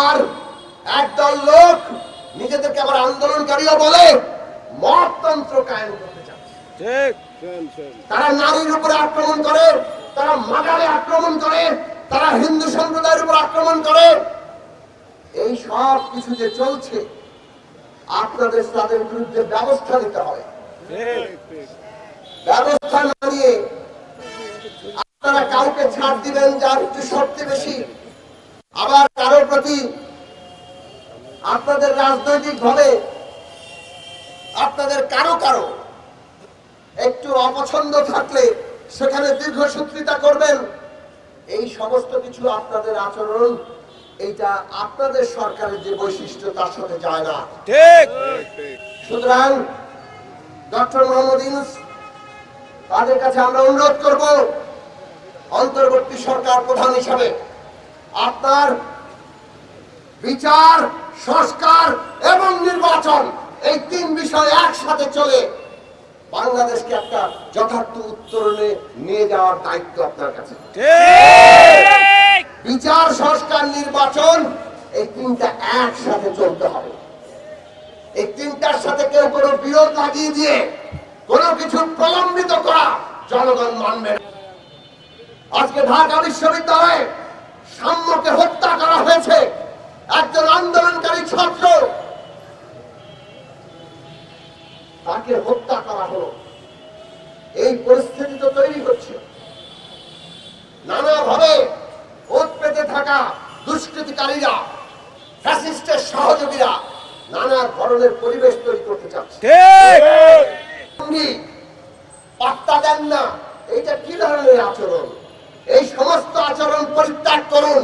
আর একদল লোক নিজেদেরকে আবার আন্দোলনকারীও বলে মততন্ত্র কায়েম করতে ঠিক তারা নারীর উপরে আক্রমণ করে তারা মাগারে আক্রমণ করে তারা হিন্দু সম্প্রদায়ের উপর আক্রমণ করে। এই সব কিছু যে চলছে আপনাদের তাদের বিরুদ্ধে ব্যবস্থা নিতে হবে। ব্যবস্থা না নিয়ে আপনারা কাউকে ছাড় দিবেন যার একটু শক্তি বেশি। আবার প্রতি আপনাদের রাজনৈতিক ভাবে আপনাদের কারও কারও একটু অপছন্দ থাকলে সেখানে দীর্ঘসূত্রিতা করবেন। এই সমস্ত কিছু আপনাদের আচরণ এইটা আপনাদের সরকারের যে বৈশিষ্ট্য তার সাথে যায় না। ঠিক। সুতরাং ডক্টর মোহাম্মদ ইউনুস তাদের কাছে আমরা অনুরোধ করব অন্তর্বর্তী সরকার প্রধান হিসাবে আপনার বিচার সংস্কার এবং নির্বাচন এই তিন বিষয় একসাথে চলে বাংলাদেশকে একটা যথার্থ উত্তরণে নিয়ে যাওয়ার দায়িত্ব আপনার কাছে। বিচার সংস্কার নির্বাচন এই তিনটা একসাথে চলতে হবে। এই তিনটার সাথে কেউ কোনো বিরোধ লাগিয়ে দিয়ে কোনো কিছু প্রলম্বিত করা জনগণ মানবে আজকে ঢাকা বিশ্ববিদ্যালয়ে সাম্যকে হত্যা করা তাকে হত্যা করা হলো। এই পরিস্থিতি তো তৈরি হচ্ছে। নানাভাবে ওত পেতে থাকা দুষ্কৃতিকারীরা ফ্যাসিস্টের সহযোগীরা নানা ধরনের পরিবেশ তৈরি করতে চাচ্ছে। পাত্তা দেন না। এইটা কি ধরনের আচরণ? এই সমস্ত আচরণ পরিত্যাগ করুন।